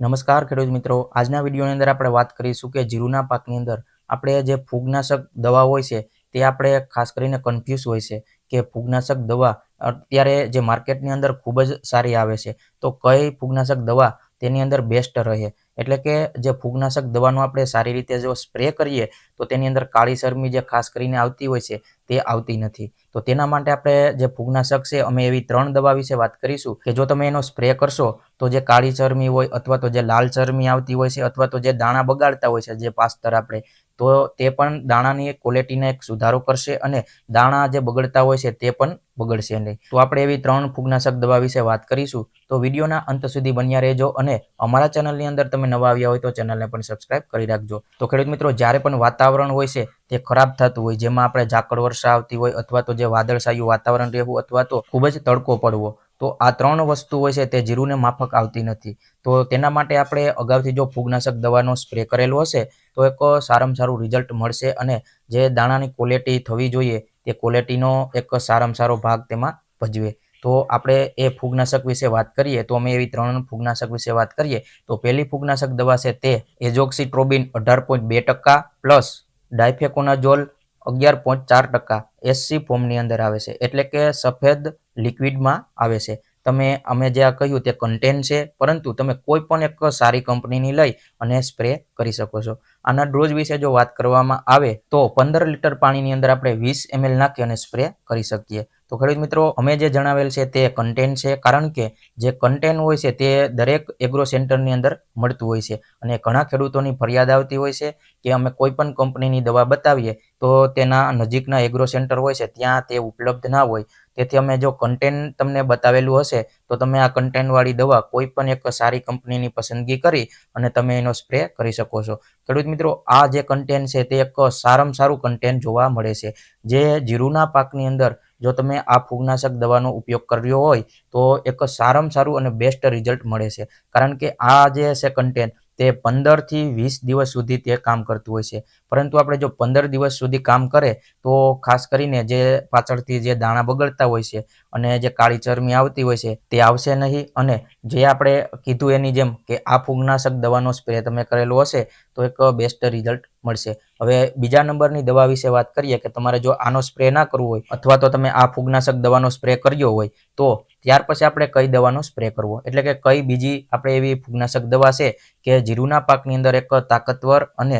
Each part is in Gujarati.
નમસ્કાર ખેડૂત મિત્રો. આજના વિડીયોની અંદર આપણે વાત કરીશું કે જીરુના પાકની અંદર આપણે જે ફૂગનાશક દવા હોય છે, તે આપણે ખાસ કરીને કન્ફ્યુઝ હોય છે કે ફૂગનાશક દવા અત્યારે જે માર્કેટની અંદર ખૂબ જ સારી આવે છે. તો કઈ ફૂગનાશક દવા તેની અંદર બેસ્ટ રહે. એટલે કે જે ફૂગનાશક દવાનો આપણે સારી રીતે જો સ્પ્રે કરીએ, તો તેની અંદર કાળી શરમી જે ખાસ કરીને આવતી હોય છે, તે આવતી નથી. તો તેના માટે આપણે જે ફૂગનાશક છે, અમે એવી ત્રણ દવા વિશે વાત કરીશું કે જો તમે એનો સ્પ્રે કરશો, તો જે કાળી ચરમી હોય અથવા તો જે લાલ ચરમી આવતી હોય છે અથવા તો જે દાણા બગાડતા હોય છે, જે પાસ્તર આપણે, તો તે પણ દાણાની ક્વોલિટીને એક સુધારો કરશે અને દાણા જે બગડતા હોય છે, તે પણ બગડશે નહીં. તો આપણે એવી ત્રણ ફૂગનાશક દવા વિશે વાત કરીશું. તો વિડીયોના અંત સુધી બન્યા રહેજો અને અમારા ચેનલની અંદર તમે નવા આવ્યા હોય તો ચેનલને પણ સબસ્ક્રાઇબ કરી રાખજો. તો ખેડૂત મિત્રો, જ્યારે પણ વાતાવરણ હોય છે, તે ખરાબ થતું હોય, જેમાં આપણે ઝાકળ વર્ષા આવતી હોય અથવા તો જે વાદળછાયું વાતાવરણ રહેવું અથવા તો ખૂબ જ તડકો પડવો, તો આ ત્રણ વસ્તુ હોય છે તે જીરુને માફક આવતી નથી. તો તેના માટે આપણે અગાઉથી જો ફૂગનાશક દવાનો સ્પ્રે કરેલો હશે, તો એક સારામાં સારું રિઝલ્ટ મળશે અને જે દાણાની ક્વોલિટી થવી જોઈએ તે ક્વોલિટીનો એક સારામાં સારો ભાગ તેમાં ભજવે. તો આપણે એ ફૂગનાશક વિશે વાત કરીએ, તો અમે એવી ત્રણ ફૂગનાશક વિશે વાત કરીએ, તો પહેલી ફૂગનાશક દવા છે તે એઝોક્સિટ્રોબિન અઢાર પોઈન્ટ બે ટકા પ્લસ ડાયફેકોનાઝોલ અગિયાર પોઈન્ટ ચાર ટકા એસસી ફોર્મની અંદર આવે છે. એટલે કે સફેદ લિક્વિડમાં આવે છે. તમે, અમે જે આ કહ્યું તે કન્ટેન છે, પરંતુ તમે કોઈ પણ એક સારી કંપનીની લઈ અને સ્પ્રે કરી શકો છો. આના ડોઝ વિશે જો વાત કરવામાં આવે તો પંદર લીટર પાણીની અંદર આપણે વીસ એમએલ નાખી અને સ્પ્રે કરી શકીએ. તો ખેડૂત મિત્રો, અમે જે જણાવેલ છે તે કન્ટેન છે, કારણ કે જે કન્ટેન હોય છે તે દરેક એગ્રો સેન્ટરની અંદર મળતું હોય છે. અને ઘણા ખેડૂતોની ફરિયાદ આવતી હોય છે કે અમે કોઈ પણ કંપનીની દવા બતાવીએ તો તેના નજીકના એગ્રો સેન્ટર હોય છે, ત્યાં તે ઉપલબ્ધ ના હોય. તેથી અમે જો કન્ટેન્ટ તમને બતાવેલું હશે, તો તમે આ કન્ટેન્ટવાળી દવા કોઈ પણ એક સારી કંપનીની પસંદગી કરી અને તમે એનો સ્પ્રે કરી શકો છો. ખેડૂત મિત્રો, આ જે કન્ટેન્ટ છે તે એક સારામાં સારું કન્ટેન્ટ જોવા મળે છે. જે જીરુના પાકની અંદર જો તમે આ ફૂગનાશક દવાનો ઉપયોગ કર્યો હોય, તો એક સારામાં સારું અને બેસ્ટ રિઝલ્ટ મળે છે. કારણ કે આ જે છે કન્ટેન્ટ તે પંદરથી વીસ દિવસ સુધી તે કામ કરતું હોય છે. પરંતુ આપણે જો પંદર દિવસ સુધી કામ કરે, તો ખાસ કરીને જે પાછળથી જે દાણા બગડતા હોય છે અને જે કાળી ચરમી આવતી હોય છે, તે આવશે નહીં. અને જે આપણે કીધું એની જેમ કે આ ફૂગનાશક દવાનો સ્પ્રે તમે કરેલો હશે, તો એક બેસ્ટ રિઝલ્ટ મળશે. હવે બીજા નંબરની દવા વિશે વાત કરીએ કે તમારે જો આનો સ્પ્રે ના કરવો હોય અથવા તો તમે આ ફૂગનાશક દવાનો સ્પ્રે કર્યો હોય, તો ત્યાર પછી આપણે કઈ દવાનો સ્પ્રે કરવો? એટલે કે કઈ બીજી આપણે એવી ફૂગનાશક દવા છે કે જીરુના પાકની અંદર એક તાકતવર અને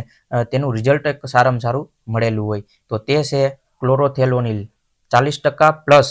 તેનું રિઝલ્ટ એક સારામાં સારું મળેલું હોય. તો તે છે ક્લોરોથેલોનિલ ચાલીસ ટકા પ્લસ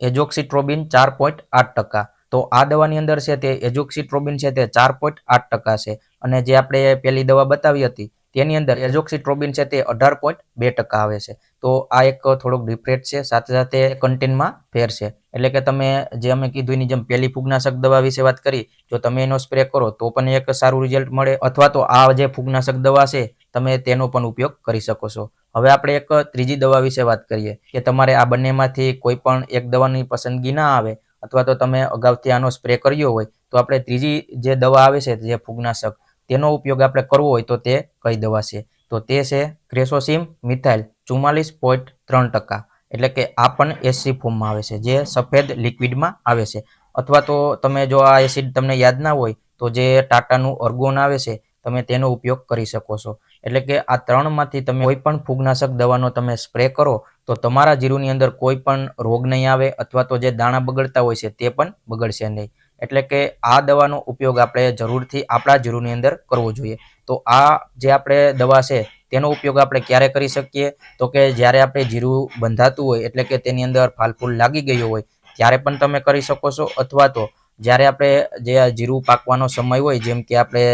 એજોક્સિટ્રોબિન ચાર પોઈન્ટ આઠ ટકા. તો આ દવાની અંદર છે તે એજોક્સિટ્રોબિન છે તે ચાર પોઈન્ટ આઠ ટકા છે. અને જે આપણે પેલી દવા બતાવી હતી તેની અંદર એઝોક્સિટ્રોબિન છે તે અઢાર પોઈન્ટ બે ટકા આવે છે. તો આ એક થોડોક ડિફરેન્ટ છે, સાથે સાથે કન્ટેન્ટમાં ફેર છે. એટલે કે તમે જે અમે કીધું એની જેમ પહેલી ફૂગનાશક દવા વિશે વાત કરી, જો તમે એનો સ્પ્રે કરો, તો પણ એક સારું રિઝલ્ટ મળે, અથવા તો આ જે ફૂગનાશક દવા છે, તમે તેનો પણ ઉપયોગ કરી શકો છો. હવે આપણે એક ત્રીજી દવા વિશે વાત કરીએ, કે તમારે આ બંનેમાંથી કોઈ પણ એક દવાની પસંદગી ના આવે, અથવા તો તમે અગાઉથી આનો સ્પ્રે કર્યો હોય, તો આપણે ત્રીજી જે દવા આવે છે, જે ફૂગનાશક તેનો ઉપયોગ આપણે કરવો હોય તો તે કઈ દવા છે તો તે છે ક્રેસોસિમ મિથાઇલ ચુમ્માલીસ પોઈન્ટ ત્રણ ટકા. એટલે કે આ પણ એસી ફોર્મમાં આવે છે, જે સફેદ લિક્વિડમાં આવે છે. અથવા તો તમે જો આ એસિડ તમને યાદ ના હોય, તો જે ટાટાનું અર્ગોન આવે છે, તમે તેનો ઉપયોગ કરી શકો છો. એટલે કે આ ત્રણમાંથી તમે કોઈ પણ ફૂગનાશક દવાનો તમે સ્પ્રે કરો, તો તમારા જીરુની અંદર કોઈ પણ રોગ નહીં આવે, અથવા તો જે દાણા બગડતા હોય છે તે પણ બગડશે નહીં. એટલે કે આ દવાનો ઉપયોગ આપણે જરૂરથી આપણા જીરુની અંદર કરવો જોઈએ. તો આ જે આપણે દવા છે, તેનો ઉપયોગ આપણે ક્યારે કરી શકીએ? તો કે જ્યારે આપણે જીરું બંધાતું હોય, એટલે કે તેની અંદર ફાલફૂલ લાગી ગયો હોય, ત્યારે પણ તમે કરી શકો છો. અથવા તો જ્યારે આપણે જે જીરું પાકવાનો સમય હોય, જેમ કે આપણે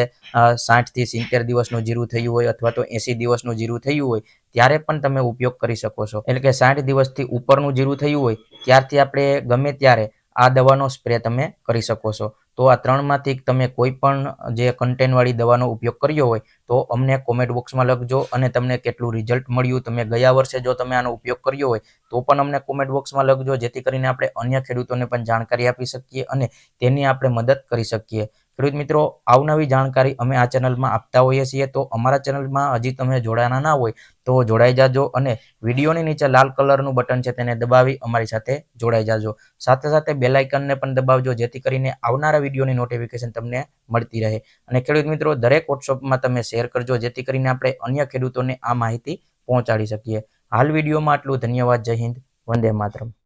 સાઠથી સિત્તેર દિવસનું જીરું થયું હોય, અથવા તો એંસી દિવસનું જીરું થયું હોય, ત્યારે પણ તમે ઉપયોગ કરી શકો છો. એટલે કે સાઠ દિવસથી ઉપરનું જીરું થયું હોય, ત્યારથી આપણે ગમે ત્યારે આ દવાનો સ્પ્રે તમે કરી શકો છો. તો આ ત્રણમાંથી તમે કોઈ પણ જે કન્ટેનવાળી દવાનો ઉપયોગ કર્યો હોય, તો અમને કોમેન્ટ બોક્સમાં લખજો અને તમને કેટલું રિઝલ્ટ મળ્યું, તમે ગયા વર્ષે જો તમે આનો ઉપયોગ કર્યો હોય, તો પણ અમને કોમેન્ટ બોક્સમાં લખજો, જેથી કરીને આપણે અન્ય ખેડૂતોને પણ જાણકારી આપી શકીએ અને તેની આપણે મદદ કરી શકીએ. ખેડૂત મિત્રો આવનવી જાણકારી અમે આ ચેનલમાં આપતા હોઈએ છીએ. તો અમારા ચેનલમાં હજી તમે જોડાના ના હોય તો જોડાઈ જાજો અને વિડીયોની નીચે લાલ કલરનું બટન છે તેને દબાવી અમારી સાથે જોડાઈ જાજો. સાથે સાથે બેલાઇકનને પણ દબાવજો જેથી કરીને આવનારા વિડીયોની નોટિફિકેશન તમને મળતી રહે. અને ખેડૂત મિત્રો, દરેક વોટ્સઅપમાં તમે શેર કરજો જેથી કરીને આપણે અન્ય ખેડૂતોને આ માહિતી પહોંચાડી શકીએ. હાલ વિડીયોમાં આટલું. ધન્યવાદ. જય હિન્દ. વંદે માતરમ.